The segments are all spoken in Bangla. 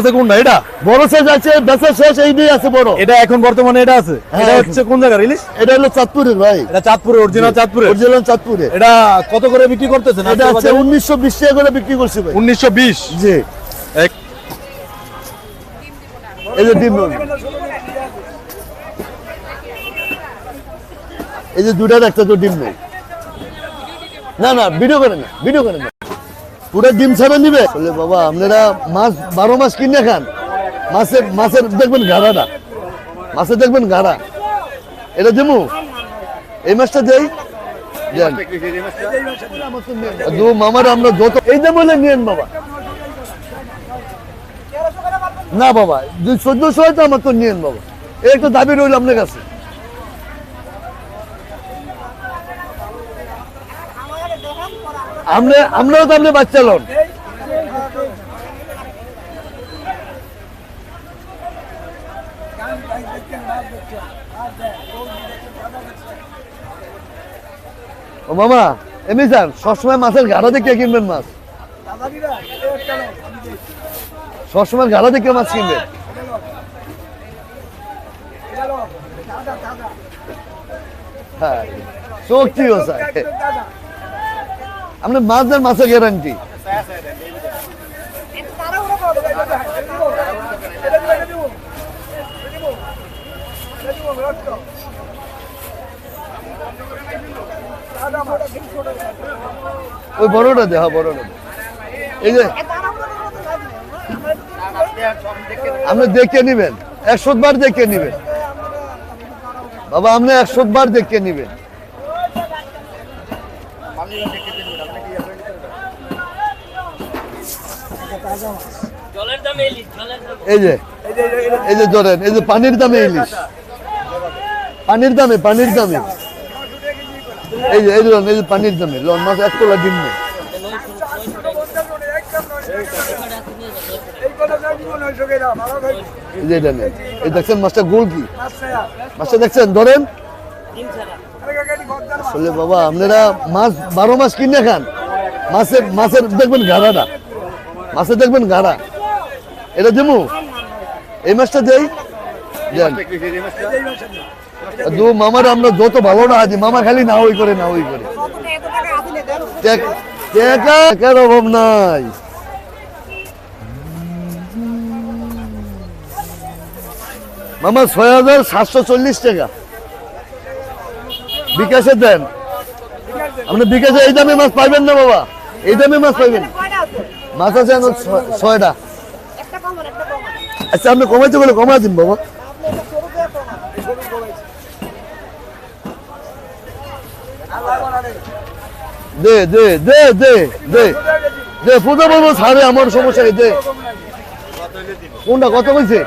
আছে কোনটা? এটা? বড় সাইজ আছে বেচা শেষ এই আছে বড়। এটা এখন বর্তমানে এটা আছে? হ্যাঁ, এটা হচ্ছে কোন জায়গার ইলিশ? এটা হলো চাঁদপুরের ভাই। এটা চাঁদপুরে অরিজিনাল চাঁদপুরে অরিজিনাল চাঁদপুরে এটা কত করে বিক্রি করতেছেন? এটা আছে উনিশশো বিশ টাকা করে বিক্রি করছি ভাই। উনিশশো বিশ? জি। এই যে ডিম এই যে দুটার একটা তো ডিম নেই। না না ভিডিও করে না ভিডিও করে না। পুরো ডিম ছাড়া নিবে? বলে, বাবা, আপনারা মাছ, বারো মাস কিনে খান। মাছের মাছের দেখবেন গাড়াটা। মাছের দেখবেন গাড়া। এটা দিমু এই মাছটা দেই। দু মামার আমরা যত এই দাম বলে নিয়েন, বাবা। না, বাবা চোদ্দশো হয় তো আমার তো নিয়েন, বাবা। এই একটা দাবি রইল আপনার কাছে। আমরা, আমরাও তো আপনি বাচ্চা লোন। ও মামা, এমনি স্যার, সবসময় মাছের গাড়া দেখে কিনবেন মাছ। সবসময় গাড়া দেখে মাছ কিনবেন। হ্যাঁ শক্তিও স্যার আপনার মাছ দেন মাছের গ্যারান্টি ওই বড়টা দে হ্যাঁ বড়টা এই যে, আপনি দেখে নিবেন, একশো বার দেখে নিবেন। বাবা, আপনি একশো বার দেখে নিবেন জলের দামে ইলিশ জলের দামে এই যে এই যে ধরেন এই যে পানির দামে ইলিশ। পানির দামে পানির দামে। এই যে এই ধরেন এই যে পানির দামে। লন মাছ এক তোলা নেই। এই এটা নেই। এই দেখছেন মাছটা গোল কি? মাছটা দেখছেন? ধরেন। আসলে বাবা আপনারা মাছ বারো মাস কিনে খান। মাছের মাছের দেখবেন গাড়াটা মাছের দেখবেন গাড়া। এটা দিমু এই মাছটা দেই? দু মামার আমরা যত ভালো না আছি মামা খালি না ওই করে, না ওই করে। অভাব নাই। মামা ছয় হাজার সাতশো চল্লিশ টাকা। বিকাশে দেন। আপনি বিকাশে এই দামে মাছ পাইবেন না বাবা? এই দামে মাছ পাইবেন। মাছ আছে ছয়টা। আচ্ছা আপনি কমাইতে বলে কমা দিন, বাবা। দে দে দে দে দে। দে, পূজা বলব আমার সমস্যা দে। কোনটা, কত বলছে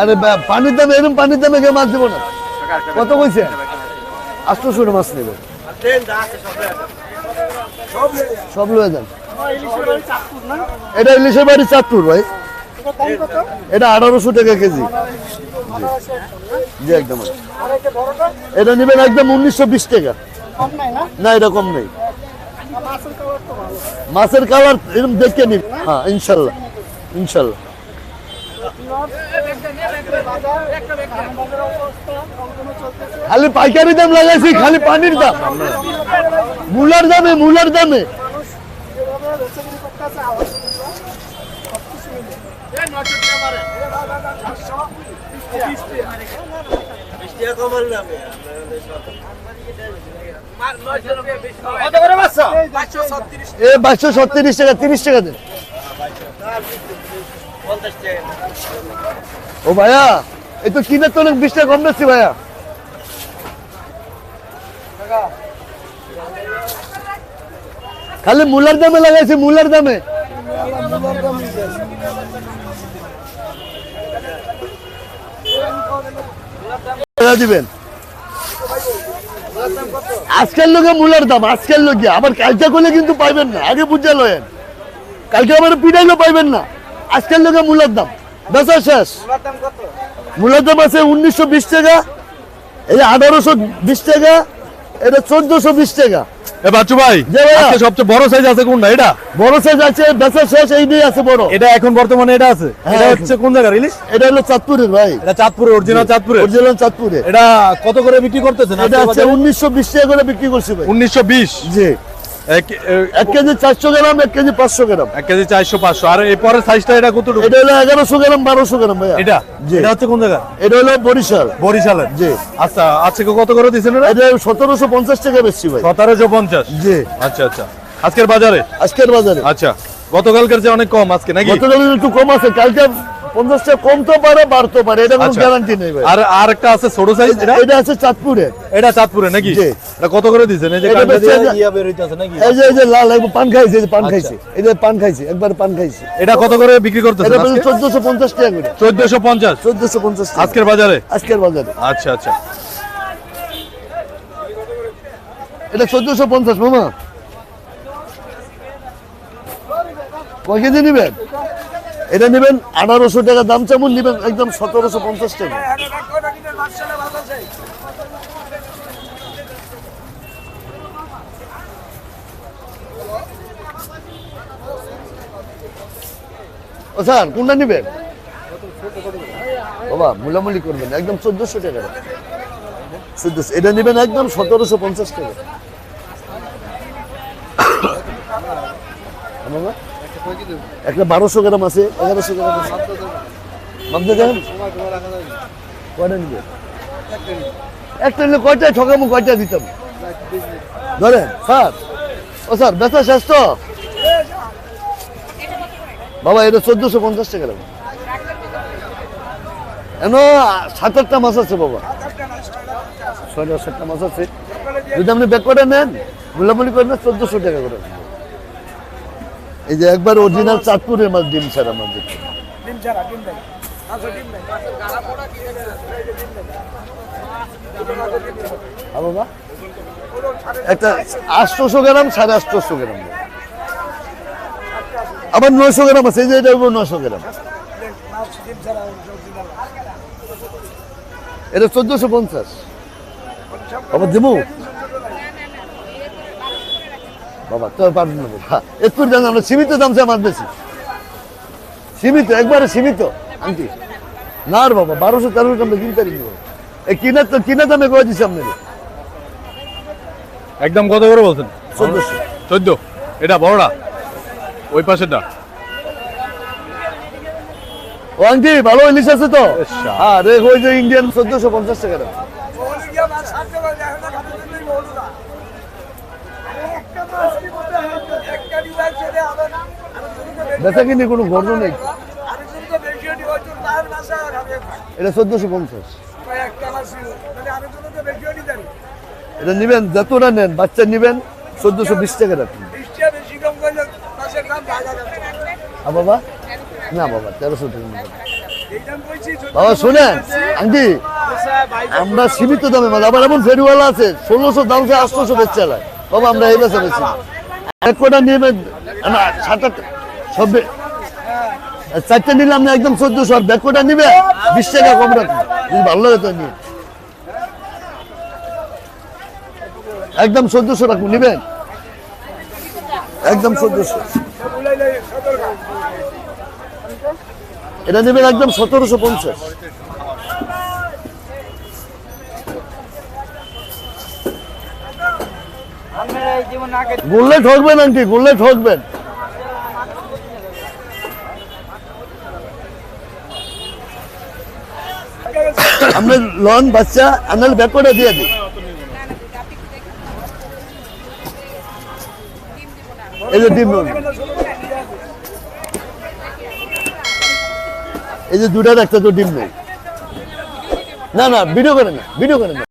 আরে পানির দামে এরকম পানির দামে কেউ মাছ দেবো না। কত বলছে আটশোশো মাছ নেবে? সব লয়ে যান। এটা ইলিশের বাড়ি চাঁদপুর, ভাই। এটা আঠারোশো টাকা কেজি। জি, একদম। এটা নেবেন একদম উনিশশো বিশ টাকা। না, এটা কম নেই। মাছের কালার এরকম দেখে নিন। হ্যাঁ ইনশাল্লাহ। ইনশাল্লাহ। খালি পাইকারি দাম লাগাইছি, খালি পানির দাম। মূলার দামে মূলার দামে। বাইশশো সত্তিরিশ টাকা, তিরিশ টাকা দেন ও ভাইয়া, এই তো কিনে তো অনেক বিশ টাকা কম বেশি ভাইয়া। খালি মূলার দামে লাগাইছি, মূলার দামে। দিবেন। আজকের লোকে মূলার দাম, আজকের লোকে। আবার কালকে করলে কিন্তু পাইবেন না, আগে বুঝে লয়েন। কালকে আবার পিটাইলেও পাইবেন না। আজকের লোকে মূলার দাম। বেচা শেষ। মূলার দাম আছে উনিশশো বিশ টাকা এই আঠারোশো বিশ টাকা এটা চোদ্দশো বিশ টাকা। এ বাচ্চু ভাই সবচেয়ে বড় সাইজ আছে কোনটা? এটা? বড় সাইজ আছে বেচা শেষ এই দিয়ে আছে বড়। এটা এখন বর্তমানে এটা আছে? হ্যাঁ, এটা হচ্ছে কোন এটা হলো চাঁদপুরের ভাই। এটা চাঁদপুরে অরিজিনাল চাঁদপুরে অরিজিনাল চাঁদপুরে এটা কত করে বিক্রি করতেছেন? এটা আছে উনিশশো বিশ টাকা করে বিক্রি করছি ভাই। উনিশশো বিশ? জি। এক কেজি চারশো গ্রাম এক কেজি পাঁচশো গ্রাম। এক কেজি চারশো পাঁচশো। আর এই সাইজটা এটা কতটুকু? এটা হলো এগারোশো গ্রাম বারোশো গ্রাম ভাইয়া। এটা? হচ্ছে কোন জায়গা এটা হলো বরিশাল। বরিশালের? জি। আচ্ছা আজকে কত করে দিয়েছেন এটা? সতেরোশো পঞ্চাশ টাকা বেশি ভাই। সতেরোশো পঞ্চাশ? জি। আচ্ছা আচ্ছা। আজকের বাজারে? আজকের বাজারে। আচ্ছা। গতকালকার চেয়ে অনেক কম আজকে নাকি? গতকাল একটু কম আছে কালকে পঞ্চাশ টাকা পারে পারে এটা কোনো আচ্ছা। গ্যারান্টি নেই ভাই। আর আর আছে ছোট সাইজ এটা এটা? আছে চাঁদপুরে। এটা চাঁদপুরে নাকি? এটা কত করে দিয়েছেন? এই যে এটা দিয়ে বের হইতাছে নাকি? এই যে এই যে লাল একবার পান খাইছে এই যে পান আচ্ছা। খাইছে। এই যে পান খাইছে একবার পান খাইছে। এটা কত করে বিক্রি করতেছেন এটা বলছে চোদ্দশো পঞ্চাশ টাকা করে। চোদ্দশো পঞ্চাশ? চোদ্দশো পঞ্চাশ টাকা। আজকের বাজারে? আজকের বাজারে। আচ্ছা আচ্ছা। এটা চোদ্দশো পঞ্চাশ মামা। কয় কেজি নেবেন? এটা নেবেন আঠারোশো টাকা দাম চামুন, নেবেন একদম সতেরোশো পঞ্চাশ টাকা। ও স্যার, কোনটা নেবেন? বাবা, মুলামুলি করবেন, একদম চোদ্দশো টাকা। চোদ্দশো, এটা নেবেন একদম সতেরোশো পঞ্চাশ টাকা। একটা বারোশো গ্রাম আছে, এগারোশো গ্রাম আছে। দেন? কয়টা একটা নিলে কয়টায় ঠকামো কয়টা দিতাম? ধরেন, স্যার, ও স্যার বেচা শেষ তো? বাবা, এটা চোদ্দশো পঞ্চাশ টাকা দাম এন সাত আটটা মাছ আছে বাবা। ছয়টা সাতটা মাছ আছে। যদি আপনি ব্যাক করে নেন? মূল্যামূল্য করেন চোদ্দশো টাকা করে। এই যে একবার অরিজিনাল চাঁদপুরের মাছ ডিম ছাড়া মাছ আর বাবা। একটা আটশোশো গ্রাম সাড়ে আটশোশো গ্রাম। আবার নয়শো গ্রাম আছে এই যে এটা নয়শো গ্রাম। এটা চোদ্দশো পঞ্চাশ। আবার দেবো বাবা তো পারবেন না বাবা একটু দাম আমরা সীমিত দাম চাই মাছ বেশি। সীমিত একবারে সীমিত। আন্টি না রে বাবা বারোশো তেরোশো দামে কিনতে পারিনি বাবা এই কিনার তো কিনা দামে দিচ্ছি একদম কত করে বলছেন? চোদ্দশো। চোদ্দ? এটা বড়টা? ওই পাশেরটা? ও আন্টি ভালো ইলিশ আছে তো? ওই যে ইন্ডিয়ান চোদ্দশো পঞ্চাশ টাকা বেচা কিনে কোনো গর্ব নেই। এটা চোদ্দশো পঞ্চাশ। এটা নিবেন নেন, বাচ্চা নিবেন, চোদ্দশো বিশ টাকা রাখুন বাবা? না বাবা, তেরোশো টাকা বাবা, শুনেন, আন্টি, আমরা সীমিত দামে মানে আবার এমন ফেরিওয়ালা আছে, ষোলোশো দাম আছে আটশোশো বেচে বাবা, আমরা এই বেচা বেশি কোটা নিবেন না সাত আট সব চারটে নিলাম না একদম চোদ্দশো, আর নিবে বিশ টাকা কম যদি ভালো লাগে তো নিয়ে। একদম চোদ্দশো রাখুন নিবেন? একদম চোদ্দশো। এটা নেবেন একদম সতেরোশো পঞ্চাশ। গুললে ঠকবেন আন্টি, গুললে ঠকবেন। আপনি লন বাচ্চা আনাল ব্যাগ করে দিয়ে দিই। এই যে ডিম এই যে দুটার একটা তো ডিম নেই। না না ভিডিও করে না ভিডিও করে না।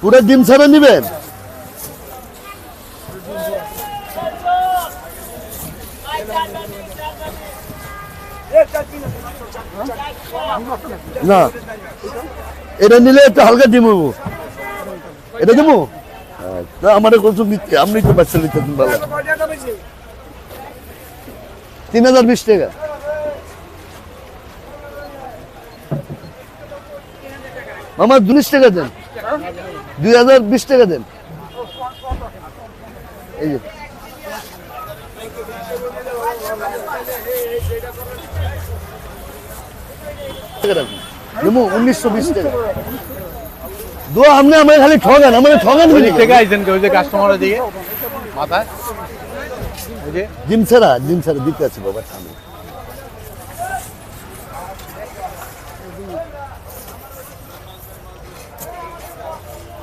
পুরো ডিম ছাড়া নিবেন? না। এটা নিলে একটু হালকা এটা আমার নিতে আপনি তো বাচ্চা নিতে তিন হাজার বিশ টাকা। মামা দুলিশ টাকা দেন। দুই হাজার বিশ টাকা দেন। এই যে। উনিশশো বিশ টাকা। আপনি আমার খালি ঠগান আমার ঠগান থেকে আইছেন ওই যে কাস্টমারের দিকে মাথায়। ওই যে। জিম ছাড়া জিম ছাড়া দিতে আছে বাবা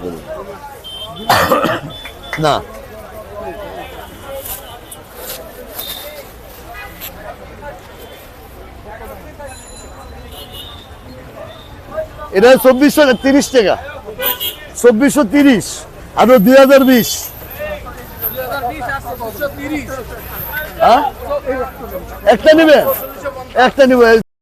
বলুন। না। এটা চব্বিশশো তিরিশ টাকা। চব্বিশশো তিরিশ, আর দুই হাজার বিশ। হ্যাঁ? একটা নিবে একটা নিবে